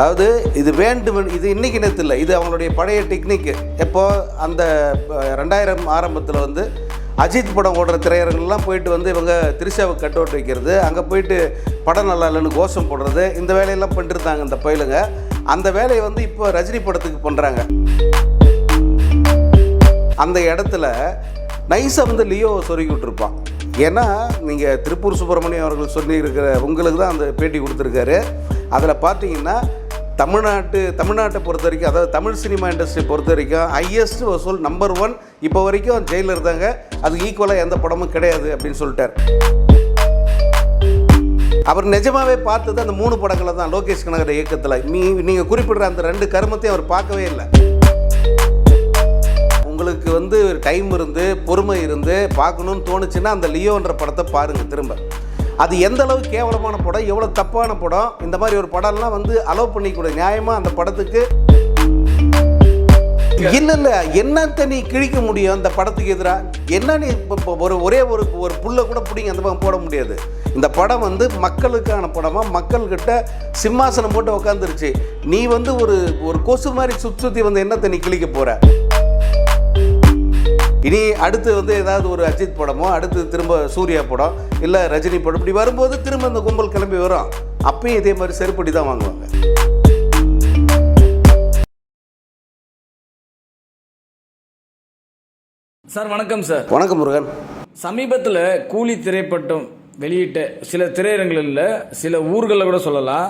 அதாவது இது வேண்டும் இது இன்னைக்கு நேற்று இல்லை இது அவங்களுடைய பழைய டெக்னிக் எப்போ அந்த ரெண்டாயிரம் ஆரம்பத்தில் வந்து அஜித் படம் ஓடுற திரையரங்கள்லாம் போயிட்டு வந்து இவங்க திரிஷாவை கட் அவுட் வைக்கிறது அங்கே போயிட்டு படம் நல்லா இல்லைன்னு கோஷம் போடுறது இந்த வேலையெல்லாம் பண்ணிருந்தாங்க இந்த பயிலுங்க. அந்த வேலையை வந்து இப்போ ரஜினி படத்துக்கு பண்ணுறாங்க அந்த இடத்துல நைஸாக வந்து லியோ சொருகி விட்டுருப்பான். ஏன்னா நீங்கள் திருப்பூர் சுப்பிரமணியம் அவர்கள் சொல்லியிருக்கிற உங்களுக்கு தான் அந்த பேட்டி கொடுத்துருக்காரு. அதில் பார்த்தீங்கன்னா தமிழ்நாட்டு தமிழ்நாட்டை பொறுத்த வரைக்கும் அதாவது தமிழ் சினிமா இண்டஸ்ட்ரி பொறுத்த வரைக்கும் ஹையஸ்ட் வசூல் நம்பர் ஒன் இப்போ வரைக்கும் ஜெயிலர் தாங்க அது ஈக்குவலாக எந்த படமும் கிடையாது அப்படின்னு சொல்லிட்டார். அவர் நிஜமாவே பார்த்தது அந்த மூணு படங்களை தான் லோகேஷ் கனகர் இயக்கத்தில். நீ நீங்கள் குறிப்பிடுற அந்த ரெண்டு கருமத்தையும் அவர் பார்க்கவே இல்லை. உங்களுக்கு வந்து டைம் இருந்து பொறுமை இருந்து பார்க்கணும்னு தோணுச்சுன்னா அந்த லியோன்ற படத்தை பாருங்கள் திரும்ப. அது எந்த அளவுக்கு கேவலமான படம் எவ்வளோ தப்பான படம் இந்த மாதிரி ஒரு படம்லாம் வந்து அலோவ் பண்ணிக்கூடாது நியாயமாக அந்த படத்துக்கு. இல்லை இல்லை என்னத்தை நீ கிழிக்க முடியும் அந்த படத்துக்கு எதிராக என்ன நீ இப்போ இப்போ ஒரு ஒரே ஒரு ஒரு புல்லை கூட பிடிங்க அந்த பக்கம் போட முடியாது. இந்த படம் வந்து மக்களுக்கான படமாக மக்கள்கிட்ட சிம்மாசனம் போட்டு உக்காந்துருச்சு. நீ வந்து ஒரு ஒரு கொசு மாதிரி சுற்றி சுற்றி வந்து என்னத்தை நீ கிழிக்க போகிற இனி அடுத்து வந்து ஏதாவது ஒரு அஜித் படமோ அடுத்து திரும்ப சூர்யா படம் இல்லை ரஜினி படம் இப்படி வரும்போது திரும்ப இந்த கும்பல் கிளம்பி வரும். அப்பயும் இதே மாதிரி செருப்படி தான் வாங்குவாங்க. சார் வணக்கம் சார். வணக்கம் முருகன். சமீபத்தில் கூலி திரைப்பட்டம் வெளியிட்ட சில திரையரங்களில் சில ஊர்களில் கூட சொல்லலாம்.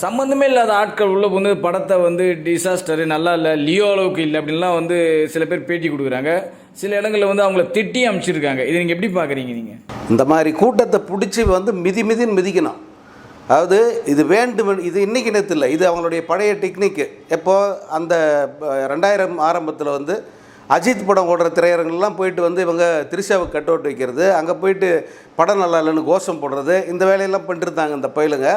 சம்மந்தமே இல்லாத ஆட்கள் உள்ள வந்து படத்தை வந்து டிசாஸ்டரு நல்லா இல்லை லியோ அளவுக்கு இல்லை அப்படின்லாம் வந்து சில பேர் பேட்டி கொடுக்குறாங்க. சில இடங்களில் வந்து அவங்கள திட்டி அமைச்சிருக்காங்க. இதை நீங்கள் எப்படி பார்க்குறீங்க நீங்கள் இந்த மாதிரி கூட்டத்தை பிடிச்சி வந்து மிதி மிதின்னு மிதிக்கணும். அதாவது இது வேண்டும் இது இன்னைக்கு நேற்று இல்லை இது அவங்களுடைய பழைய டெக்னிக்கு எப்போது அந்த ரெண்டாயிரம் ஆரம்பத்தில் வந்து அஜித் படம் ஓடுற திரையரங்கெல்லாம் போயிட்டு வந்து இவங்க திரிஷாவை கட் அவுட் வைக்கிறது அங்கே போயிட்டு படம் நல்லா இல்லைன்னு கோஷம் போடுறது இந்த வேலையெல்லாம் பண்ணிருந்தாங்க இந்த பயிலுங்க.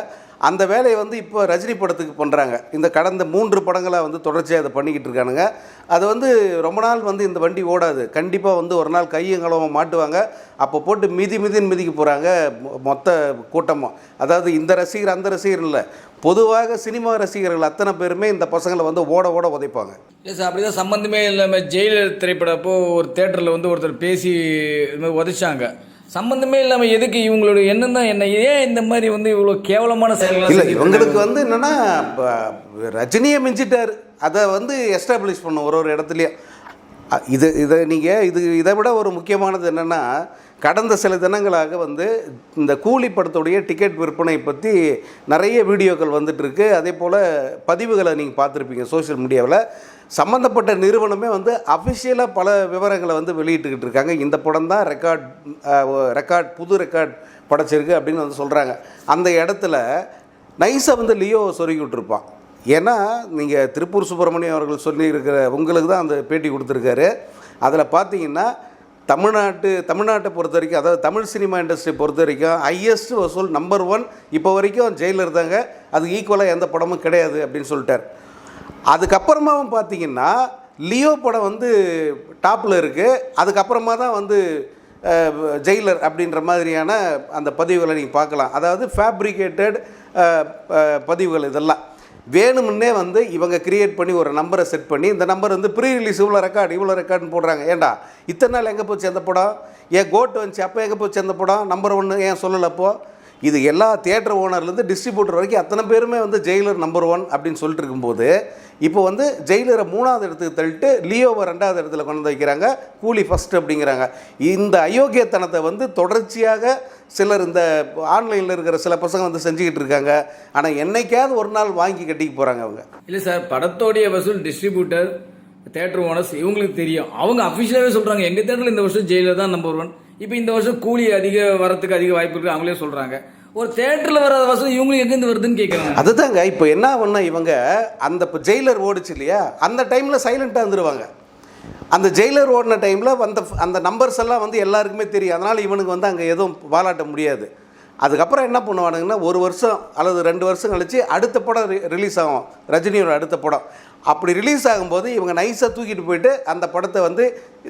அந்த வேலையை வந்து இப்போ ரஜினி படத்துக்கு பண்ணுறாங்க இந்த கடந்த மூன்று படங்களாக வந்து தொடர்ச்சியாக அதை பண்ணிக்கிட்டு இருக்கானுங்க. அது வந்து ரொம்ப நாள் வந்து இந்த வண்டி ஓடாது. கண்டிப்பாக வந்து ஒரு நாள் கையும் மாட்டுவாங்க. அப்போ போட்டு மிதி மிதின்னு மிதிக்க போகிறாங்க மொத்த கூட்டமும். அதாவது இந்த ரசிகர் அந்த ரசிகர் இல்லை. பொதுவாக சினிமா ரசிகர்கள் அத்தனை பேருமே இந்த பசங்களை வந்து ஓட ஓட உதைப்பாங்க. இல்லை சார் அப்படிதான் சம்மந்தமே இல்லாமல் ஜெயிலர் திரைப்படப்போ ஒரு தேட்டரில் வந்து ஒருத்தர் பேசி இது மாதிரி உதைச்சாங்க. சம்மந்தமே இல்லாமல் எதுக்கு இவங்களுடைய எண்ணம் தான் என்ன? ஏன் இந்த மாதிரி வந்து இவ்வளோ கேவலமான செயல்கள் இல்லை இவங்களுக்கு வந்து என்னென்னா ரஜினியை மிஞ்சிட்டார். அதை வந்து எஸ்டாப்ளிஷ் பண்ணும் ஒரு ஒரு இடத்துலையும். இது இதை நீங்கள் இது இதை விட ஒரு முக்கியமானது என்னென்னா கடந்த சில தினங்களாக வந்து இந்த கூலி படத்துடைய டிக்கெட் விற்பனை பற்றி நிறைய வீடியோக்கள் வந்துட்டுருக்கு. அதே போல் பதிவுகளை நீங்கள் பார்த்துருப்பீங்க சோஷியல் மீடியாவில் சம்மந்தப்பட்ட நிறுவனமே வந்து அஃபிஷியலாக பல விவரங்களை வந்து வெளியிட்டுக்கிட்டு இருக்காங்க. இந்த படம் தான் ரெக்கார்ட் ரெக்கார்ட் புது ரெக்கார்ட் படைச்சிருக்கு அப்படின்னு வந்து சொல்கிறாங்க அந்த இடத்துல நைஸாக வந்து லியோ சொருகி விட்டுருப்பான் ஏன்னா நீங்கள் திருப்பூர் சுப்பிரமணியம் அவர்கள் சொல்லியிருக்கிற உங்களுக்கு தான் அந்த பேட்டி கொடுத்துருக்காரு. அதில் பார்த்தீங்கன்னா தமிழ்நாட்டு தமிழ்நாட்டை பொறுத்த வரைக்கும் அதாவது தமிழ் சினிமா இண்டஸ்ட்ரி பொறுத்த வரைக்கும் ஹையஸ்ட் வசூல் நம்பர் ஒன் இப்போ வரைக்கும் ஜெயிலர் தாங்க அதுக்கு ஈக்குவலாக எந்த படமும் கிடையாது அப்படின்னு சொல்லிட்டார். அதுக்கப்புறமாவும் பார்த்தீங்கன்னா லியோ படம் வந்து டாப்பில் இருக்குது அதுக்கப்புறமா தான் வந்து ஜெயிலர் அப்படின்ற மாதிரியான அந்த பதிவுகளை நீங்கள் பார்க்கலாம். அதாவது ஃபேப்ரிகேட்டட் பதிவுகள் இதெல்லாம். வேணுமுன்னே வந்து இவங்க கிரியேட் பண்ணி ஒரு நம்பரை செட் பண்ணி இந்த நம்பர் வந்து ப்ரீ ரிலீஸ் இவ்வளோ ரெக்கார்டு இவ்வளோ ரெக்கார்டுன்னு போடுறாங்க. ஏண்டா? இத்தனை நாள் எங்கே போச்சு அந்த படம்? ஏன் கோட் வந்துச்சு அப்போ எங்கே போச்சு அந்த படம்? நம்பர் ஒன்று ஏன் சொல்லலை அப்போது இது எல்லா தியேட்டர் ஓனர்லேருந்து டிஸ்ட்ரிபியூட்டர் வரைக்கும் அத்தனை பேருமே வந்து ஜெயிலர் நம்பர் ஒன் அப்படின்னு சொல்லிட்டு இருக்கும்போது இப்போ வந்து ஜெயிலரை மூணாவது இடத்துக்கு தள்ளிட்டு லியோவை ரெண்டாவது இடத்துல கொண்டு வந்து வைக்கிறாங்க கூலி ஃபஸ்ட் அப்படிங்கிறாங்க. இந்த அயோக்கியத்தனத்தை வந்து தொடர்ச்சியாக சிலர் இந்த ஆன்லைனில் இருக்கிற சில பசங்க வந்து செஞ்சுக்கிட்டு இருக்காங்க. ஆனால் என்னைக்காவது ஒரு நாள் வாங்கி கட்டிக்கு போகிறாங்க அவங்க. இல்லை சார் படத்தோடைய வசூல் டிஸ்ட்ரிபியூட்டர் தேட்டர் ஓனர்ஸ் இவங்களுக்கு தெரியும். அவங்க அஃபிஷியலாகவே சொல்கிறாங்க எங்கள் தேட்டரில் இந்த வருஷம் ஜெயிலர் தான் நம்பர் ஒன் இப்போ இந்த வருஷம் கூலி அதிக வரத்துக்கு அதிக வாய்ப்பு இருக்குது அவங்களே சொல்கிறாங்க ஒரு தேட்டரில் வர வசதி இவங்களுக்கு எங்கேருந்து வருதுன்னு கேட்குறாங்க அதுதாங்க இப்போ என்ன பண்ணால் இவங்க அந்த இப்போ ஜெயிலர் ஓடுச்சு இல்லையா அந்த டைமில் சைலண்ட்டாக இருந்துருவாங்க. அந்த ஜெயிலர் ஓடின டைமில் அந்த அந்த நம்பர்ஸ் எல்லாம் வந்து எல்லாருக்குமே தெரியும். அதனால் இவனுக்கு வந்து அங்கே எதுவும் வாலாட்ட முடியாது. அதுக்கப்புறம் என்ன பண்ணுவானுங்கன்னா ஒரு வருஷம் அல்லது ரெண்டு வருஷம் கழித்து அடுத்த படம் ரிலீஸ் ஆகும். ரஜினியோட அடுத்த படம். அப்படி ரிலீஸ் ஆகும்போது இவங்க நைஸாக தூக்கிட்டு போயிட்டு அந்த படத்தை வந்து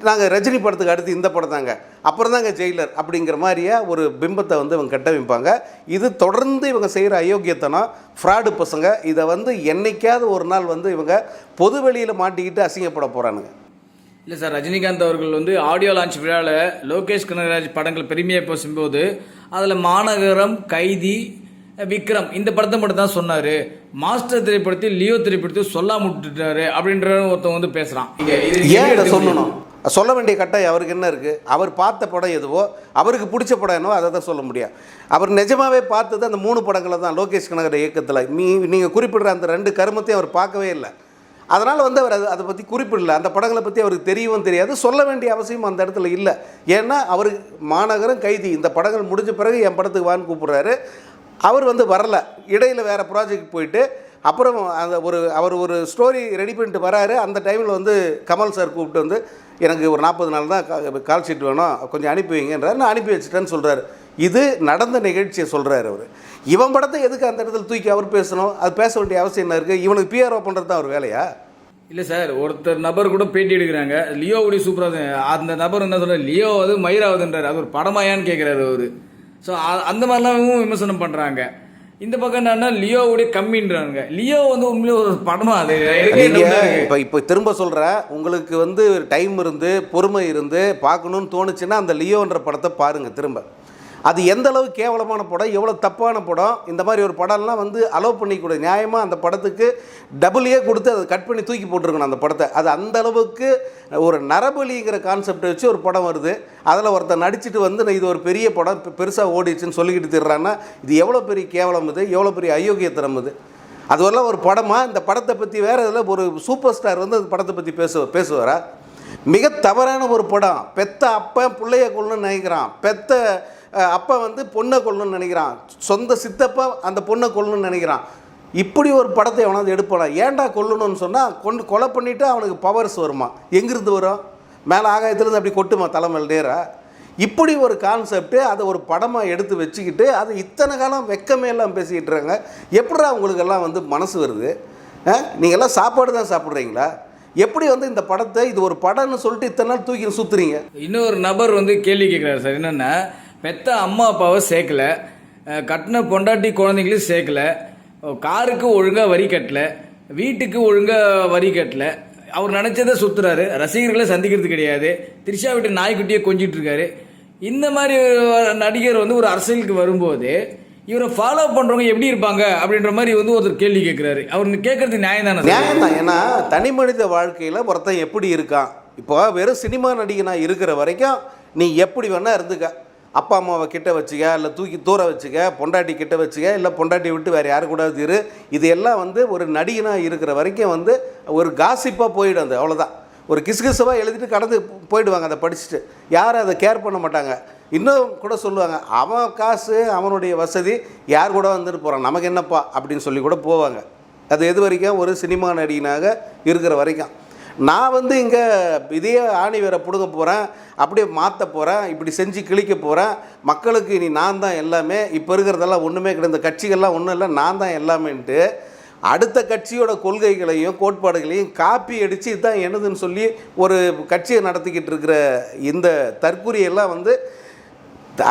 நாங்கள் ரஜினி படத்துக்கு அடுத்து இந்த படம் தாங்க. அப்புறம் தாங்க ஜெயிலர் அப்படிங்கிற மாதிரியே ஒரு பிம்பத்தை வந்து இவங்க கட்டமைப்பாங்க இது தொடர்ந்து இவங்க செய்கிற அயோக்கியத்தனம் ஃப்ராடு பசங்க. இதை வந்து என்னைக்காவது ஒரு நாள் வந்து இவங்க பொது வெளியில் மாட்டிக்கிட்டு அசிங்கப்பட போகிறானுங்க இல்லை சார் ரஜினிகாந்த் அவர்கள் வந்து ஆடியோ லான்ச் விழாவில் லோகேஷ் கனகராஜ் படங்கள் பெருமையாக பேசும்போது அதில் மாநகரம் கைதி விக்ரம் இந்த படத்தை மட்டும் தான் சொன்னார். மாஸ்டர் திரைப்படத்தில் லியோ திரைப்படத்தில் சொல்லாம விட்டுட்டாரு அப்படின்ற ஒருத்தன் வந்து பேசுகிறான் ஏன் இதை சொல்லணும்? சொல்ல வேண்டிய கட்டாயம் அவருக்கு என்ன இருக்குது அவர் பார்த்த படம் எதுவோ அவருக்கு பிடிச்ச படம் என்னவோ அதை தான் சொல்ல முடியும். அவர் நிஜமாவே பார்த்தது அந்த மூணு படங்களை தான் லோகேஷ் கனகர் இயக்கத்தில். நீ நீங்கள் குறிப்பிடுற அந்த ரெண்டு கருமத்தையும் அவர் பார்க்கவே இல்லை. அதனால் வந்து அவர் அது அதை பற்றி குறிப்பிடல. அந்த படங்களை பற்றி அவருக்கு தெரியவும் தெரியாது. சொல்ல வேண்டிய அவசியம் அந்த இடத்துல இல்லை. ஏன்னா அவர் மாநகரம் கைதி. இந்த படங்கள் முடிஞ்ச பிறகு என் படத்துக்கு வான்னு கூப்பிட்றாரு. அவர் வந்து வரல. இடையில் வேறு ப்ராஜெக்ட் போயிட்டு அப்புறம் அந்த ஒரு அவர் ஒரு ஸ்டோரி ரெடி பண்ணிட்டு வராரு. அந்த டைமில் வந்து கமல் சார் கூப்பிட்டு வந்து எனக்கு ஒரு நாற்பது நாள் தான் கால் ஷீட் வேணும். கொஞ்சம் அனுப்பி வைங்கன்றார். நான் அனுப்பி வச்சுட்டேன்னு சொல்கிறாரு இது நடந்த நிகழ்ச்சியை சொல்கிறாரு அவர். இவன் படத்தை எதுக்கு அந்த இடத்துல தூக்கி அவர் பேசணும்? அது பேச வேண்டிய அவசியம் என்ன இருக்குது இவனுக்கு பிஆர்ஓ பண்ணுறது தான் அவர் வேலையா? இல்லை சார் ஒருத்தர் நபர் கூட பேட்டி எடுக்கிறாங்க. லியோ உடைய சூப்பராக அந்த நபர் என்ன சொல்ற லியோ அது மயிராவதுன்றார். அது ஒரு படமாயான்னு கேட்குறாரு அவரு. ஸோ அந்த மாதிரிலாம் விமர்சனம் பண்ணுறாங்க இந்த பக்கம் என்னன்னா லியோ உடைய கம்மின்றாங்க. லியோ வந்து உண்மையிலே ஒரு படமா? அது. இப்போ இப்போ திரும்ப சொல்கிறேன் உங்களுக்கு வந்து டைம் இருந்து பொறுமை இருந்து பார்க்கணுன்னு தோணுச்சுன்னா அந்த லியோன்ற படத்தை பாருங்கள் திரும்ப. அது எந்த அளவு கேவலமான படம் எவ்வளோ தப்பான படம் இந்த மாதிரி ஒரு படம்லாம் வந்து அலோவ் பண்ணிக்கூட நியாயமாக அந்த படத்துக்கு டபுளையே கொடுத்து அதை கட் பண்ணி தூக்கி போட்டிருக்கணும் அந்த படத்தை. அது அந்த அளவுக்கு ஒரு நரபலிங்கிற கான்செப்டை வச்சு ஒரு படம் வருது. அதில் ஒருத்தன் நடிச்சுட்டு வந்து நான் இது ஒரு பெரிய படம் பெருசாக ஓடிடுச்சுன்னு சொல்லிக்கிட்டு திடுறான்னா இது எவ்வளோ பெரிய கேவலம் இது எவ்வளோ பெரிய அயோக்கியத்தனம் இது? அதுவரெல்லாம் ஒரு படமா இந்த படத்தை பற்றி வேறு இதில் ஒரு சூப்பர் ஸ்டார் வந்து அந்த படத்தை பற்றி பேசுவ பேசுவாரா? மிக தவறான ஒரு படம். பெத்த அப்பன் பிள்ளைய கொள்ளணும்னு நினைக்கிறான். பெத்த அப்போ வந்து பொண்ணை கொள்ளணும்னு நினைக்கிறான். சொந்த சித்தப்பா அந்த பொண்ணை கொள்ளணும்னு நினைக்கிறான். இப்படி ஒரு படத்தை எவனாவது எடுப்பானா? ஏன்டா கொல்லணும்னு சொன்னால் கொண்டு கொலை பண்ணிவிட்டு அவனுக்கு பவர்ஸ் வருமா? எங்கிருந்து வரும்? மேலே ஆகாயத்துலேருந்து அப்படி கொட்டுமா தலைமையில் நேராக இப்படி ஒரு கான்செப்ட்டு அதை ஒரு படமாக எடுத்து வச்சுக்கிட்டு அது இத்தனை காலம் வெக்கமே எல்லாம் பேசிக்கிட்டு இருக்காங்க. எப்படிடா உங்களுக்கெல்லாம் வந்து மனசு வருது? நீங்கள்லாம் சாப்பாடு தான் சாப்பிட்றீங்களா? எப்படி வந்து இந்த படத்தை இது ஒரு படம்னு சொல்லிட்டு இத்தனை நாள் தூக்கி சுற்றுறீங்க இன்னொரு நபர் வந்து கேள்வி கேட்குறாரு சார் என்னென்னா பெத்த அம்மா அப்பாவை சேர்க்கல. கட்டின பொண்டாட்டி குழந்தைங்களையும் சேர்க்கல. காருக்கு ஒழுங்காக வரி கட்டல. வீட்டுக்கு ஒழுங்காக வரி கட்டல. அவர் நினச்சதை சுற்றுறாரு ரசிகர்களை சந்திக்கிறது கிடையாது. திரிஷா வீட்டு நாய்க்குட்டியை கொஞ்சிட்டு இருக்காரு. இந்த மாதிரி நடிகர் வந்து ஒரு அரசியலுக்கு வரும்போது இவரை ஃபாலோ பண்ணுறவங்க எப்படி இருப்பாங்க அப்படின்ற மாதிரி வந்து ஒருத்தர் கேள்வி கேட்குறாரு அவர் கேட்குறது நியாயம் தானே நியாயம் தான். ஏன்னா தனி மனித வாழ்க்கையில் ஒருத்தன் எப்படி இருக்கான்? இப்போ வெறும் சினிமா நடிகனாக இருக்கிற வரைக்கும் நீ எப்படி வேணால் இருந்துக்க. அப்பா அம்மாவை கிட்ட வச்சுக்க இல்லை தூக்கி தூர வச்சுக்க பொண்டாட்டி கிட்ட வச்சுக்க இல்லை பொண்டாட்டி விட்டு வேறு யாரு கூடாது இரு. இது எல்லாம் வந்து ஒரு நடிகனாக இருக்கிற வரைக்கும் வந்து ஒரு காசிப்பாக போயிடும் அது அவ்வளோதான் ஒரு கிசுகிசுவாக எழுதிட்டு கடந்து போயிடுவாங்க அதை படிச்சுட்டு. யாரும் அதை கேர் பண்ண மாட்டாங்க. இன்னும் கூட சொல்லுவாங்க அவன் காசு அவனுடைய வசதி யார் கூட வந்துட்டு போகிறான் நமக்கு என்னப்பா? அப்படின்னு சொல்லி கூட போவாங்க. அது எது வரைக்கும்? ஒரு சினிமா நடிகனாக இருக்கிற வரைக்கும். நான் வந்து இங்கே இதே ஆணி வேற பிடுங்க போகிறேன் அப்படியே மாற்ற போகிறேன் இப்படி செஞ்சு கிழிக்க போகிறேன் மக்களுக்கு இனி நான் தான் எல்லாமே இப்போ இருக்கிறதெல்லாம் ஒன்றுமே கிடையாது. இந்த கட்சிகள்லாம் ஒன்றும் இல்லை நான் தான் எல்லாமேன்ட்டு அடுத்த கட்சியோட கொள்கைகளையும் கோட்பாடுகளையும் காப்பி அடித்து இதுதான் எனதுன்னு சொல்லி ஒரு கட்சியை நடத்திக்கிட்டு இருக்கிற இந்த தற்கூரியெல்லாம் வந்து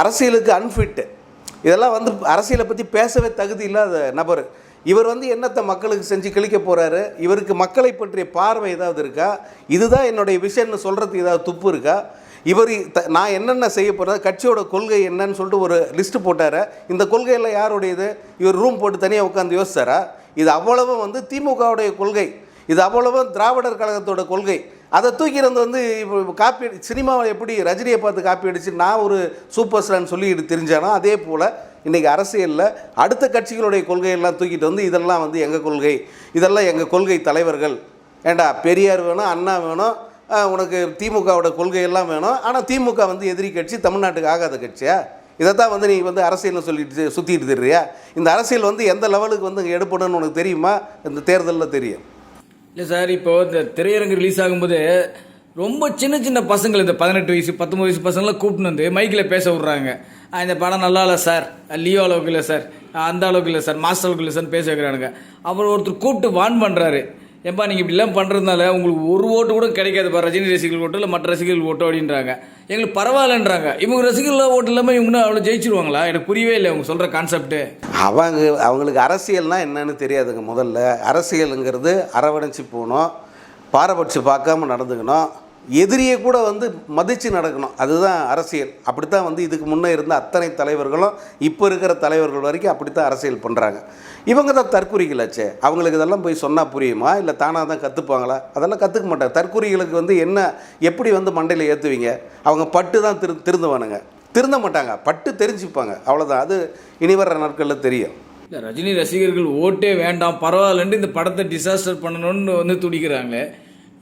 அரசியலுக்கு அன்ஃபிட்டு இதெல்லாம் வந்து அரசியலை பற்றி பேசவே தகுதி இல்லாத நபர். இவர் வந்து என்னத்தை மக்களுக்கு செஞ்சு கிழிக்க போகிறாரு இவருக்கு மக்களை பற்றிய பார்வை ஏதாவது இருக்கா? இதுதான் என்னுடைய விஷயம்னு சொல்கிறதுக்கு ஏதாவது துப்பு இருக்கா? இவர் த- நான் என்னென்ன செய்ய போகிறேன் கட்சியோட கொள்கை என்னன்னு சொல்லிட்டு ஒரு லிஸ்ட்டு போட்டார். இந்த கொள்கையெல்லாம் யாருடையது? இவர் ரூம் போட்டு தனியாக உட்காந்து யோசிச்சாரா? இது அவ்வளவும் வந்து திமுகவுடைய கொள்கை. இது அவ்வளவும் திராவிடர் கழகத்தோட கொள்கை. அதை தூக்கிறது வந்து இப்போ காப்பி சினிமாவில் எப்படி ரஜினியை பார்த்து காப்பி அடித்து நான் ஒரு சூப்பர் ஸ்டார்னு சொல்லிக்கிட்டு தெரிஞ்சானோ அதே போல் இன்றைக்கி அரசியலில் அடுத்த கட்சிகளுடைய கொள்கையெல்லாம் தூக்கிட்டு வந்து இதெல்லாம் வந்து எங்கள் கொள்கை? இதெல்லாம் எங்கள் கொள்கை தலைவர்கள்? ஏண்டா பெரியார் வேணும் அண்ணா வேணும் உனக்கு திமுகவோட கொள்கையெல்லாம் வேணும். ஆனால் திமுக வந்து எதிரி கட்சி தமிழ்நாட்டுக்கு ஆகாத கட்சியா? இதைத்தான் வந்து நீ வந்து அரசியலில் சொல்லிட்டு சுற்றிட்டு தெரியா இந்த அரசியல் வந்து எந்த லெவலுக்கு வந்து இங்கே எடுப்பணும்னு உனக்கு தெரியுமா? இந்த தேர்தலில் தெரியும். இல்லை சார் இப்போ இந்த திரையரங்கு ரிலீஸ் ஆகும்போது ரொம்ப சின்ன சின்ன பசங்கள் இந்த பதினெட்டு வயசு பத்தொம்பது வயசு பசங்களாம் கூப்பிட்டு வந்து மைக்கில் பேச விட்றாங்க. இந்த படம் நல்லா இல்லை சார். லியோ அளவுக்கு இல்லை சார். அந்த அளவுக்கு இல்லை சார். மாஸ்டர் அளவுக்கு இல்லை சார். பேச வைக்கிறானுங்க. அப்புறம் ஒருத்தர் கூப்பிட்டு வான் பண்ணுறாரு ஏன்பா நீங்கள் இப்படிலாம் பண்ணுறதுனால உங்களுக்கு ஒரு ஓட்டு கூட கிடைக்காதுப்பா ரஜினி ரசிகர்கள் ஓட்டு இல்லை மற்ற ரசிகர்கள் ஓட்டு அப்படின்றாங்க. எங்களுக்கு பரவாயில்லன்றாங்க. இவங்க ரசிகர்கள் ஓட்டு இல்லாமல் இவங்க அவ்வளோ ஜெயிச்சிருவாங்களா? எனக்கு புரியவே இல்லை அவங்க சொல்கிற கான்செப்ட்டு அவங்க அவங்களுக்கு அரசியல்னா என்னன்னு தெரியாதுங்க முதல்ல. அரசியலுங்கிறது அரவணைச்சு போகணும். பாரபட்சி பார்க்காம நடந்துக்கணும். எதிரியை கூட வந்து மதித்து நடக்கணும். அதுதான் அரசியல். அப்படித்தான் வந்து இதுக்கு முன்னே இருந்த அத்தனை தலைவர்களும் இப்போ இருக்கிற தலைவர்கள் வரைக்கும் அப்படித்தான் அரசியல் பண்ணுறாங்க இவங்க தான் தற்குறிகளாச்சே அவங்களுக்கு இதெல்லாம் போய் சொன்னால் புரியுமா? இல்லை தானாக தான் கற்றுப்பாங்களா அதெல்லாம் கற்றுக்க மாட்டாங்க. தற்குறிகளுக்கு வந்து என்ன எப்படி வந்து மண்டையில் ஏற்றுவீங்க அவங்க பட்டு தான் திரு திருந்துவானுங்க. திருந்த மாட்டாங்க. பட்டு தெரிஞ்சுப்பாங்க. அவ்வளோதான் அது இனி வர்ற நாட்களில் தெரியும். இல்லை ரஜினி ரசிகர்கள் ஓட்டே வேண்டாம். பரவாயில்லன்ட்டு இந்த படத்தை டிசாஸ்டர் பண்ணணும்னு வந்து துடிக்கிறாங்களே.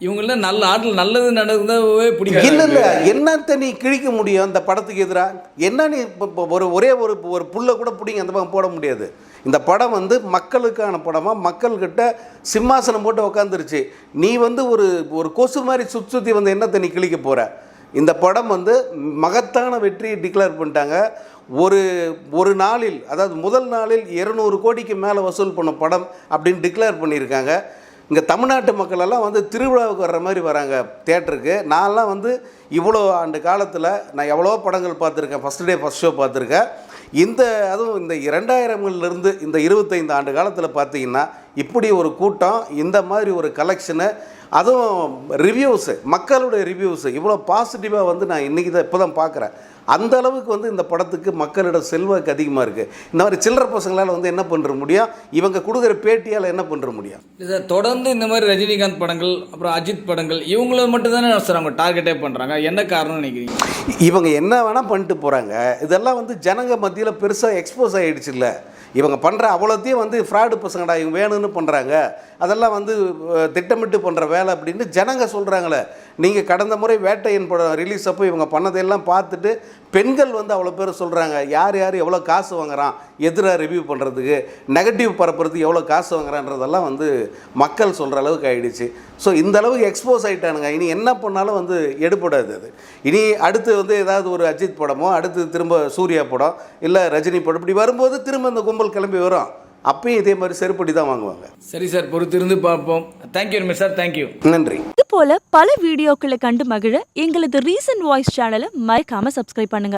இவங்களாம் நல்ல ஆட்டில் நல்லது நடந்தாவே பிடிக்கும் இல்லை இல்லை. என்னத்தை நீ கிழிக்க முடியும் அந்த படத்துக்கு எதிராக என்ன நீ இப்போ ஒரு ஒரே ஒரு ஒரு புல்லை கூட பிடிங்க அந்த பக்கம் போட முடியாது. இந்த படம் வந்து மக்களுக்கான படமாக மக்கள்கிட்ட சிம்மாசனம் போட்டு உக்காந்துருச்சு. நீ வந்து ஒரு ஒரு கொசு மாதிரி சுற்றி சுற்றி வந்து என்னத்தை நீ கிழிக்க போகிற இந்த படம் வந்து மகத்தான வெற்றியை டிக்ளேர் பண்ணிட்டாங்க. ஒரு ஒரு நாளில் அதாவது முதல் நாளில் இருநூறு கோடிக்கு மேலே வசூல் பண்ண படம் அப்படின்னு டிக்ளேர் பண்ணியிருக்காங்க. இங்கே தமிழ்நாட்டு மக்களெல்லாம் வந்து திருவிழாவுக்கு வர்ற மாதிரி வராங்க தேட்டருக்கு நான்லாம் வந்து இவ்வளோ ஆண்டு காலத்தில் நான் எவ்வளோ படங்கள் பார்த்துருக்கேன். ஃபஸ்ட் டே ஃபஸ்ட் ஷோ பார்த்துருக்கேன். இந்த அதுவும் இந்த இரண்டாயிரங்கள்லேருந்து இந்த இருபத்தைந்து ஆண்டு காலத்தில் பார்த்தீங்கன்னா இப்படி ஒரு கூட்டம் இந்த மாதிரி ஒரு கலெக்ஷனு அதுவும் ரிவ்யூஸு மக்களுடைய ரிவ்யூஸு இவ்வளோ பாசிட்டிவாக வந்து நான் இன்றைக்கி தான் இப்போ தான் பார்க்குறேன். அந்த அளவுக்கு வந்து இந்த படத்துக்கு மக்களிடம் செல்வாக்கு அதிகமாக இருக்குது இந்த மாதிரி சில்லற பசங்களால் வந்து என்ன பண்ணுற முடியும்? இவங்க கொடுக்குற பேட்டியால் என்ன பண்ணுற முடியும்? சார் தொடர்ந்து இந்த மாதிரி ரஜினிகாந்த் படங்கள் அப்புறம் அஜித் படங்கள் இவங்கள மட்டும் தானே சார் அவங்க டார்கெட்டே பண்ணுறாங்க என்ன காரணம்னு நினைக்கிறீங்க? இவங்க என்ன வேணால் பண்ணிட்டு போகிறாங்க இதெல்லாம் வந்து ஜனங்க மத்தியில் பெருசாக எக்ஸ்போஸ் ஆகிடுச்சு இல்லை. இவங்க பண்ணுற அவ்வளோத்தையும் வந்து ஃப்ராடு பசங்கடா இவங்க வேணும்னு பண்ணுறாங்க அதெல்லாம் வந்து திட்டமிட்டு பண்ணுற வேலை அப்படின்னு ஜனங்க சொல்கிறாங்களே நீங்கள் கடந்த முறை வேட்டையின் படம் ரிலீஸ் அப்போ இவங்க பண்ணதையெல்லாம் பார்த்துட்டு பெண்கள் வந்து அவ்வளோ பேர் சொல்கிறாங்க யார் யார் எவ்வளோ காசு வாங்குறான் எதிராக ரிவ்யூ பண்ணுறதுக்கு நெகட்டிவ் பரப்புறதுக்கு எவ்வளோ காசு வாங்குறான்றதெல்லாம் வந்து மக்கள் சொல்கிற அளவுக்கு ஆகிடுச்சு ஸோ இந்த அளவுக்கு எக்ஸ்போஸ் ஆகிட்டானுங்க இனி என்ன பண்ணாலும் வந்து எடுபடாது அது. இனி அடுத்து வந்து ஏதாவது ஒரு அஜித் படமோ அடுத்து திரும்ப சூர்யா படம் இல்லை ரஜினி படம் இப்படி வரும்போது திரும்ப இந்த கும்பல் கிளம்பி வரும். அப்பயும் இதே மாதிரி செருப்படி தான் வாங்குவாங்க. சரி சார் பொறுத்திருந்து பார்ப்போம். தேங்க்யூ ரமேஷ் சார் தேங்க்யூ நன்றி. இது போல பல வீடியோக்களை கண்டு மகிழ எங்களது ரீசன்ட் வாய்ஸ் சேனலை மறக்காம சப்ஸ்கிரைப் பண்ணுங்க.